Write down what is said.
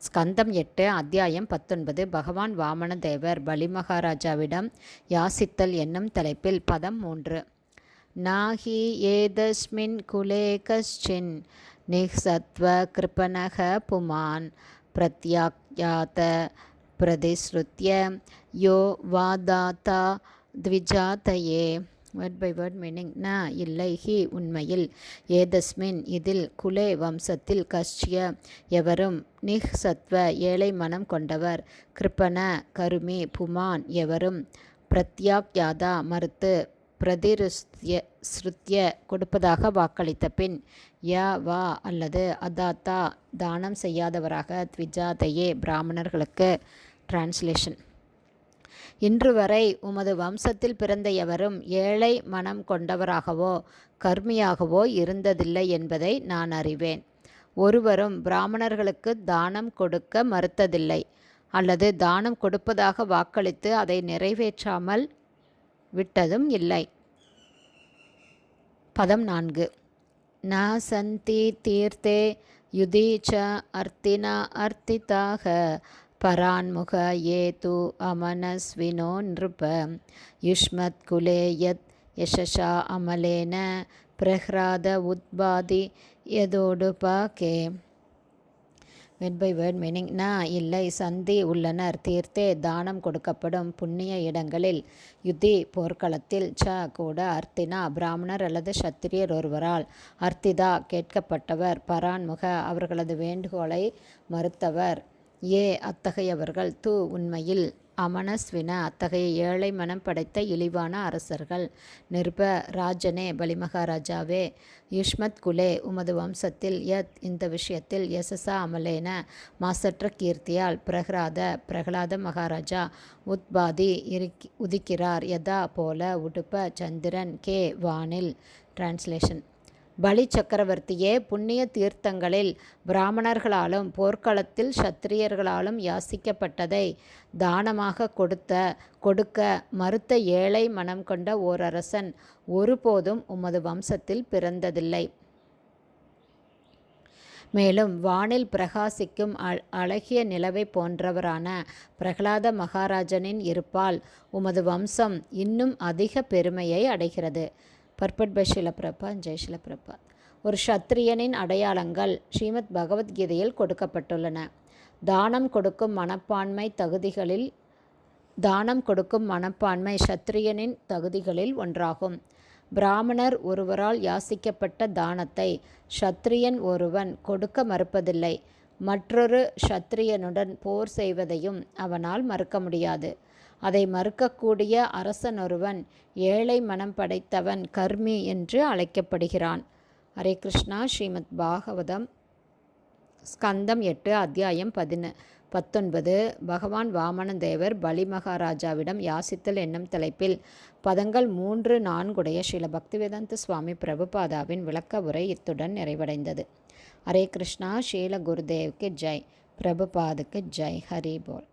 ஸ்கந்தம் எட்டு அத்தியாயம் பத்தொன்பது. பகவான் வாமன தேவர் பலிமகாராஜாவிடம் யாசித்தல் என்னும் தலைப்பில் பதம் மூன்று. நாஹி ஏதஸ்மின் குலே கஷ்டின் நிஹ்சத்வ கிருபனக புமான் பிரத்யாக்யாத பிரதிஸ்ருத்ய யோ வாதாத்தா த்விஜாதையே வேர்ட் பை வேர்ட் மீனிங் ந இல்லை ஹி உண்மையில். ஏதஸ்மின் இதில் குலே வம்சத்தில் கஷ்ய எவரும் நிஹ் சத்வ ஏழை மனம் கொண்டவர். கிருப்பன கருமி புமான் எவரும் பிரத்யாக்யாதா மறுத்து பிரதிருஸ்திய ஸ்ருத்ய கொடுப்பதாக வாக்களித்த பின் ய வா அல்லது அதாத்தா தானம் செய்யாதவராக த்விஜாதையே பிராமணர்களுக்கு டிரான்ஸ்லேஷன் இன்று வரை உமது வம்சத்தில் பிறந்த எவரும் ஏழை மனம் கொண்டவராகவோ கர்மியாகவோ இருந்ததில்லை என்பதை நான் அறிவேன். ஒருவரும் பிராமணர்களுக்கு தானம் கொடுக்க மறுத்ததில்லை அல்லது தானம் கொடுப்பதாக வாக்களித்து அதை நிறைவேற்றாமல் விட்டதும் இல்லை. பதம் நான்கு. ந சந்தி தீர்த்தே யுதீச்ச அர்த்தினா அர்த்திதாக பரான்முக ஏது அமனஸ்வினோ நிருப யுஷ்மத் குலே யத் யசஷா அமலேன பிரஹ்ராத உத்பாதி எதோடு பாகே வெட் பை வேர்ட் மீனிங்னா இல்லை சந்தி உள்ளனர் தீர்த்தே தானம் கொடுக்கப்படும் புண்ணிய இடங்களில் யுதி போர்க்களத்தில் ச கூட அர்த்தினா பிராமணர் அல்லது சத்திரியர் ஒருவரால் அர்த்திதா கேட்கப்பட்டவர் பரான்முக அவர்களது வேண்டுகோளை மறுத்தவர். ஏ அத்தகையவர்கள் து உண்மையில் அமனஸ்வின அத்தகைய ஏழை மனம் படைத்த இழிவான அரசர்கள். நிருப ராஜனே பலிமகாராஜாவே யுஷ்மத் குலே உமது வம்சத்தில் யத் இந்த விஷயத்தில் யசசா அமலேன மாசற்ற கீர்த்தியால் பிரகலாத பிரகலாத மகாராஜா உத்பாதி உதிக்கிறார். யதா போல உடுப்ப சந்திரன் கே வானில். டிரான்ஸ்லேஷன் பலி சக்கரவர்த்தியே புண்ணிய தீர்த்தங்களில் பிராமணர்களாலும் போர்க்களத்தில் சத்திரியர்களாலும் யாசிக்கப்பட்டதை தானமாக கொடுத்த கொடுக்க மறுத்த ஏழை மனம் கொண்ட ஓர் அரசன் ஒருபோதும் உமது வம்சத்தில் பிறந்ததில்லை. மேலும் வானில் பிரகாசிக்கும் அழகிய நிலவை போன்றவரான பிரகலாத மகாராஜனின் இருப்பால் உமது வம்சம் இன்னும் அதிக பெருமையை அடைகிறது. பர்பட் பஷில ஷிலப்பிரபா ஜெய்ஷில ஷிலப்பிரபா ஒரு சத்திரியனின் அடையாளங்கள் ஸ்ரீமத் பகவத்கீதையில் கொடுக்கப்பட்டுள்ளன. தானம் கொடுக்கும் மனப்பான்மை தகுதிகளில் தானம் கொடுக்கும் மனப்பான்மை சத்திரியனின் தகுதிகளில் ஒன்றாகும். பிராமணர் ஒருவரால் யாசிக்கப்பட்ட தானத்தை சத்திரியன் ஒருவன் கொடுக்க மறுப்பதில்லை. மற்றொரு சத்திரியனுடன் போர் செய்வதையும் அவனால் மறுக்க முடியாது. அதை மறுக்கக்கூடிய அரசன் ஒருவன் ஏழை மனம் படைத்தவன் கர்மி என்று அழைக்கப்படுகிறான். ஹரே கிருஷ்ணா ஸ்ரீமத் பாகவதம் ஸ்கந்தம் எட்டு அத்தியாயம் பதின பத்தொன்பது பகவான் வாமனதேவர் பலி மகாராஜாவிடம் யாசித்தல் என்னும் தலைப்பில் பதங்கள் மூன்று நான்குடைய ஸ்ரீல பக்திவேதாந்த சுவாமி பிரபுபாதாவின் விளக்க உரை இத்துடன் நிறைவடைந்தது. ஹரே கிருஷ்ணா ஸ்ரீல குருதேவ்க்கு ஜெய். பிரபுபாதுக்கு ஜெய். ஹரி போல்.